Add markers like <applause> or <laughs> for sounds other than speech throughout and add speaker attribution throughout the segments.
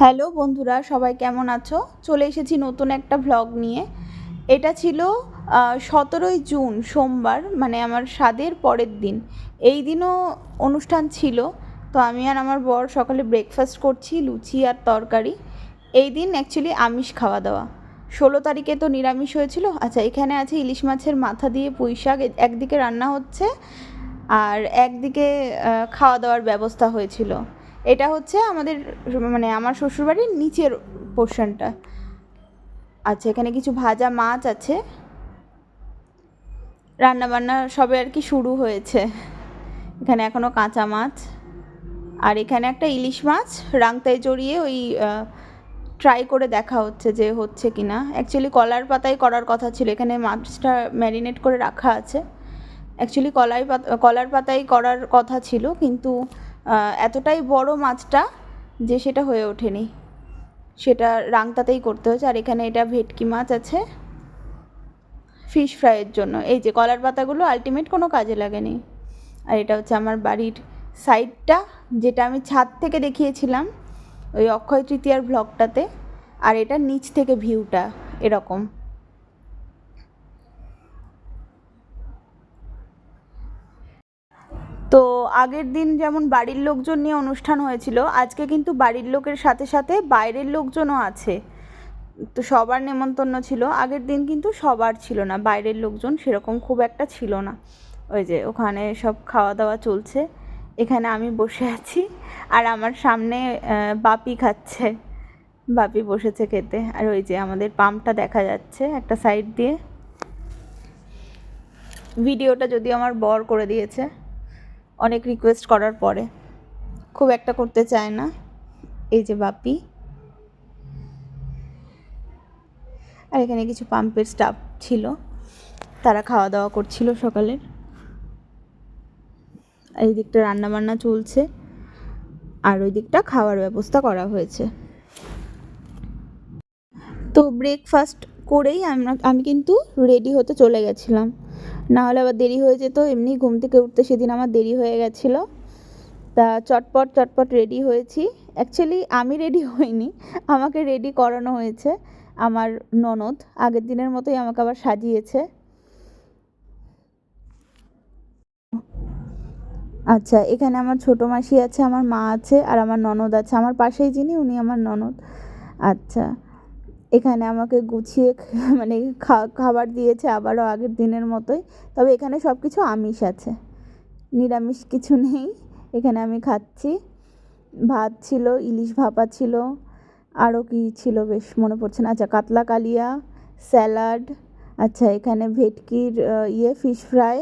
Speaker 1: Hello বন্ধুরা, সবাই কেমন আছো? চলে এসেছি নতুন একটা ভ্লগ নিয়ে। এটা ছিল সতেরোই জুন, সোমবার মানে আমার স্বাদের পরের দিন। এই দিনও অনুষ্ঠান ছিল, তো আমি আর আমার বর সকালে ব্রেকফাস্ট করছি, লুচি আর তরকারি। এই দিন অ্যাকচুয়ালি আমিষ খাওয়া দাওয়া। ষোলো তারিখে তো নিরামিষ হয়েছিল। আচ্ছা এখানে আছে ইলিশ মাছের মাথা দিয়ে পুঁই শাক একদিকে রান্না হচ্ছে, আর একদিকে খাওয়া দাওয়ার ব্যবস্থা হয়েছিল। এটা হচ্ছে আমাদের মানে আমার শ্বশুরবাড়ির নিচের পোর্শনটা আচ্ছা এখানে কিছু ভাজা মাছ আছে। রান্না বান্না সবে আর কি শুরু হয়েছে। এখানে এখনও কাঁচা মাছ। আর এখানে একটা ইলিশ মাছ, রাংতায় জড়িয়ে ওই ট্রাই করে দেখা হচ্ছে যে হচ্ছে কি না অ্যাকচুয়ালি কলার পাতায় করার কথা ছিল। এখানে মাছটা ম্যারিনেট করে রাখা আছে। অ্যাকচুয়ালি কলাই পাতা, কলার পাতায় করার কথা ছিল, কিন্তু এতটাই বড় মাছটা যে সেটা হয়ে ওঠেনি। সেটা রাংতাতেই করতে হয়েছে, আর এখানে এটা ভেটকি মাছ আছে ফিশ ফ্রাইয়ের জন্য। এই যে কলার পাতাগুলো আলটিমেট কোনো কাজে লাগেনি। আর এটা হচ্ছে আমার বাড়ির সাইডটা যেটা আমি ছাদ থেকে দেখিয়েছিলাম ওই অক্ষয় তৃতীয়ার ব্লগটাতে আর এটা নিচ থেকে ভিউটা এরকম। তো আগের দিন যেমন বাড়ির লোকজন নিয়ে অনুষ্ঠান হয়েছিল, আজকে কিন্তু বাড়ির লোকের সাথে সাথে বাইরের লোকজনও আছে। তো সবার নেমন্তন্ন ছিল। আগের দিন কিন্তু সবার ছিল না, বাইরের লোকজন সেরকম খুব একটা ছিল না। ওই যে ওখানে সব খাওয়া দাওয়া চলছে, এখানে আমি বসে আছি আর আমার সামনে বাপি খাচ্ছে। বাপি বসেছে খেতে। আর ওই যে আমাদের পাম্পটা দেখা যাচ্ছে একটা সাইড দিয়ে। ভিডিওটা যদি আমার বর করে দিয়েছে। অনেক রিকোয়েস্ট করার পরে। খুব একটা করতে চায় না। এই যে বাপি। আর এখানে কিছু পাম্পের স্টাফ ছিল। তারা খাওয়া দাওয়া করছিল সকালের। এই দিকটা রান্না বান্না চলছে। আর ওই দিকটা খাওয়ার ব্যবস্থা করা হয়েছে। তো ব্রেকফাস্ট করেই আমরা, আমি কিন্তু রেডি হতে চলে গেছিলাম। না হলে আবার দেরি হয়ে যেত, এমনি ঘুম থেকে উঠতে সেদিন আমার দেরি হয়ে গেছিল। তা চটপট চটপট রেডি হয়েছি। অ্যাকচুয়ালি আমি রেডি হইনি, আমাকে রেডি করানো হয়েছে আমার ননদ। আগের দিনের মতোই আমাকে আবার সাজিয়েছে। আচ্ছা এখানে আমার ছোটো মাসি আছে, আমার মা আছে, আর আমার ননদ আছে। আমার পাশেই যিনি, উনি আমার ননদ। আচ্ছা এখানে আমাকে গুছিয়ে <laughs> মানে খাবার দিয়েছে আবারও আগের দিনের মতোই। তবে এখানে সব কিছু আমিষ আছে। নিরামিষ কিছু নেই। এখানে আমি খাচ্ছি। ভাত ছিল, ইলিশ ভাপা ছিল, আরও কি ছিল বেশ মনে পড়ছে না। আচ্ছা কাতলা কালিয়া, স্যালাড আচ্ছা এখানে ভেটকির ইয়ে ফিশ ফ্রাই,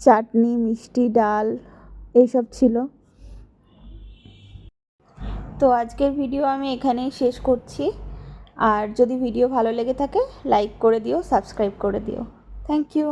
Speaker 1: চাটনি, মিষ্টি, ডাল, এইসব ছিল। তো আজকের ভিডিও আমি এখানেই শেষ করছি। আর যদি ভিডিও ভালো লেগে থাকে লাইক করে দিও সাবস্ক্রাইব করে দিও। Thank you